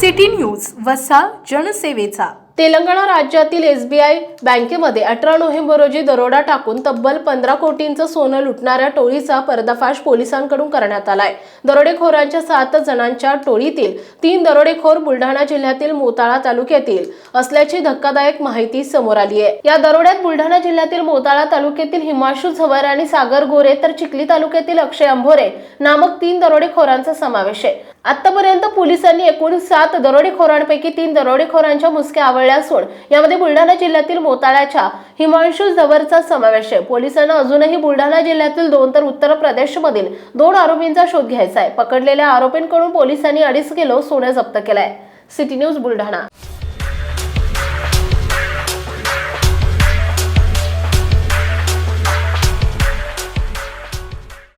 City news वसा जनसेवेचा. तेलंगणा राज्यातील S B I बँकेमध्ये अठरा नोव्हेंबर रोजी दरोडा टाकून तब्बल पंधरा कोटींचं सोनं लुटणाऱ्या टोळीचा पर्दाफाश पोलिसांकडून करण्यात आलाय. दरोडेखोरांच्या सात जणांच्या टोळीतील तीन दरोडेखोर बुलढाणा जिल्ह्यातील मोताळा तालुक्यातील असल्याची धक्कादायक माहिती समोर आली आहे. या दरोड्यात बुलढाणा जिल्ह्यातील मोताळा तालुक्यातील हिमाशू झवर आणि सागर गोरे तर चिखली तालुक्यातील अक्षय अंभोरे नामक तीन दरोडेखोरांचा समावेश आहे. आतापर्यंत पोलिसांनी एकूण सात दरोडेखोरांपैकी तीन दरोडेखोरांच्या मुसक्या आवळल्या असून यामध्ये बुलढाणा जिल्ह्यातील मोताळ्याच्या हिमांशू झवरचा समावेश आहे. पोलिसांना अजूनही बुलढाणा जिल्ह्यातील दोन तर उत्तर प्रदेशमधील दोन आरोपींचा शोध घ्यायचा आहे. पकडलेल्या आरोपींकडून पोलिसांनी अडीच किलो सोने जप्त केलंय. City news Buldhana.